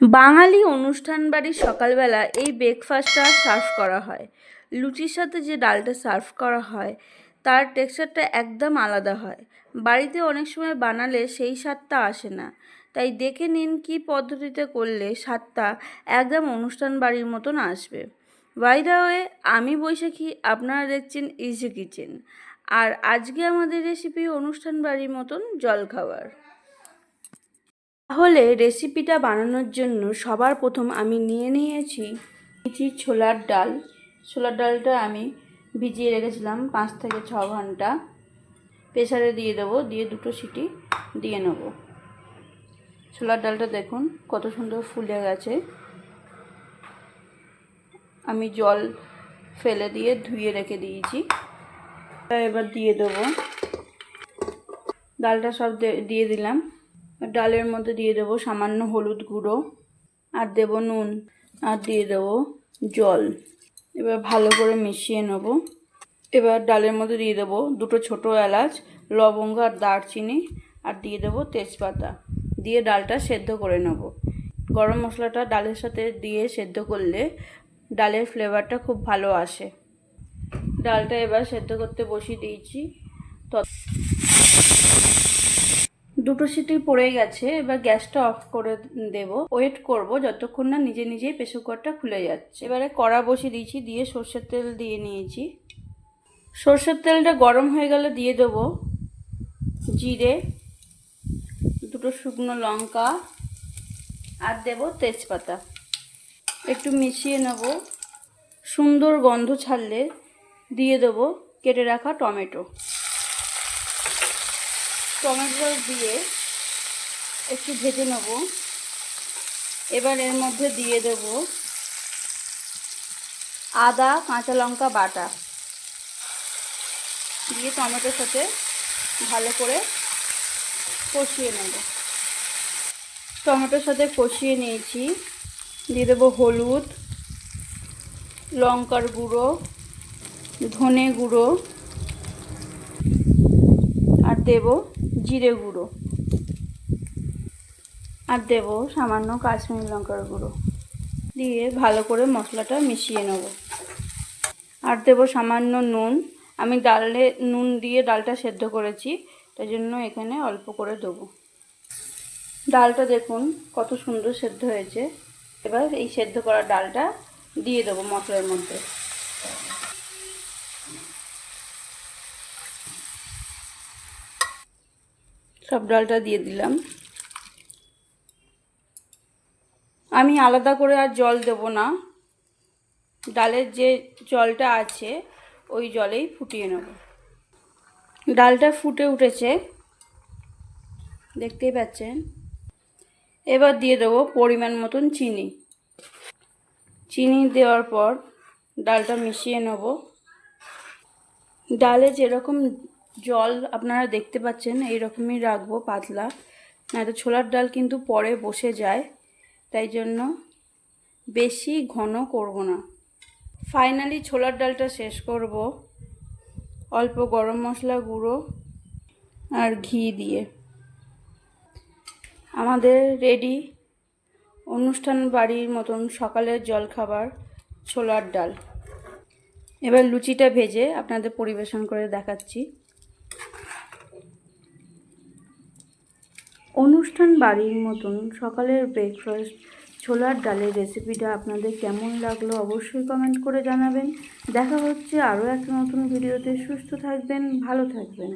বাঙালি অনুষ্ঠান বাড়ির সকালবেলা এই ব্রেকফাস্টটা সার্ভ করা হয়। লুচির সাথে যে ডালটা সার্ভ করা হয়, তার টেক্সচারটা একদম আলাদা হয়। বাড়িতে অনেক সময় বানালে সেই স্বাদটা আসে না। তাই দেখে নিন কী পদ্ধতিতে করলে স্বাদটা একদম অনুষ্ঠান বাড়ির মতন আসবে। বাই দ্য ওয়ে আমি বৈশাখী, আপনারা দেখছেন ইজি কিচেন আর আজকে আমাদের রেসিপি অনুষ্ঠান বাড়ির মতন জলখাবার। তাহলে রেসিপিটা বানানোর জন্য সবার প্রথম আমি নিয়ে নিয়েছি নিয়েছি ছোলার ডাল। ছোলার ডালটা আমি ভিজিয়ে রেখেছিলাম পাঁচ থেকে ছ ঘণ্টা। প্রেসারে দিয়ে দেবো, দিয়ে দুটো সিটি দিয়ে নেব। ছোলার ডালটা দেখুন কত সুন্দর ফুলে গেছে। আমি জল ফেলে দিয়ে ধুয়ে রেখে দিয়েছি। এবার দিয়ে দেবো। ডালটা সব দিয়ে দিলাম। ডালের মধ্যে দিয়ে দেবো সামান্য হলুদ গুঁড়ো, আর দেব নুন, আর দিয়ে দেবো জল। এবার ভালো করে মিশিয়ে নেব। এবার ডালের মধ্যে দিয়ে দেবো দুটো ছোটো এলাচ, লবঙ্গ আর দারচিনি, আর দিয়ে দেবো তেজপাতা। দিয়ে ডালটা সেদ্ধ করে নেব। গরম মশলাটা ডালের সাথে দিয়ে সেদ্ধ করলে ডালের ফ্লেভারটা খুব ভালো আসে। ডালটা এবার সেদ্ধ করতে বসিয়ে দিয়েছি। দুটো সিটি পড়ে গেছে, এবার গ্যাসটা অফ করে দেব। ওয়েট করব যতক্ষণ না নিজে নিজেই প্রেসার কুকারটা খুলে যাচ্ছে। এবারে কড়া বসিয়ে দিয়েছি, দিয়ে সর্ষের তেল দিয়ে নিয়েছি। সর্ষের তেলটা গরম হয়ে গেলে দিয়ে দেবো জিরে, দুটো শুকনো লঙ্কা, আর দেব তেজপাতা। একটু মিশিয়ে নেব। সুন্দর গন্ধ ছাড়লে দিয়ে দেবো কেটে রাখা টমেটো। টমেটো দিয়ে একটু ভেজে নেব। এবার এর মধ্যে দিয়ে দেব আদা, কাঁচা লঙ্কা বাটা। দিয়ে টমেটোর সাথে ভালো করে কষিয়ে নেব। টমেটোর সাথে কষিয়ে নিয়েছি। দিয়ে দেবো হলুদ, লঙ্কার গুঁড়ো, ধনে গুঁড়ো। দেব জিরে গুঁড়ো। আর দেব সামান্য কাশ্মীরি লঙ্কার গুঁড়ো। দিয়ে ভালো করে মশলাটা মিশিয়ে নেব। আর দেব সামান্য নুন। আমি ডালে নুন দিয়ে ডালটা সেদ্ধ করেছি, তাই জন্য এখানে অল্প করে দেবো। ডালটা দেখুন কত সুন্দর সেদ্ধ হয়েছে। এবার এই সেদ্ধ করা ডালটা দিয়ে দেবো মশলার মধ্যে। সব ডালটা দিয়ে দিলাম। আমি আলাদা করে আর জল দেব না। ডালের যে জলটা আছে, ওই জলেই ফুটিয়ে নেব। ডালটা ফুটে উঠেছে। দেখতেই পাচ্ছেন? এবার দিয়ে দেবো পরিমাণ মতন চিনি। চিনি দেওয়ার পর ডালটা মিশিয়ে নেব। ডালে যেরকম জল আপনারা দেখতে পাচ্ছেন এই রকমই রাখব পাতলা। নয়তো ছোলার ডাল কিন্তু পরে বসে যায়, তাই জন্য বেশি ঘন করব না। ফাইনালি ছোলার ডালটা শেষ করব, অল্প গরম মশলা গুঁড়ো আর ঘি দিয়ে। আমাদের রেডি অনুষ্ঠান বাড়ির মতন সকালের জলখাবার, ছোলার ডাল। এবার লুচিটা ভেজে আপনাদের পরিবেশন করে দেখাচ্ছি। অনুষ্ঠান বাড়ির মতন সকালের ব্রেকফাস্ট ছোলার ডালের রেসিপিটা আপনাদের কেমন লাগল অবশ্যই কমেন্ট করে জানাবেন। দেখা হচ্ছে আরও একটা নতুন ভিডিওতে সুস্থ থাকবেন, ভালো থাকবেন।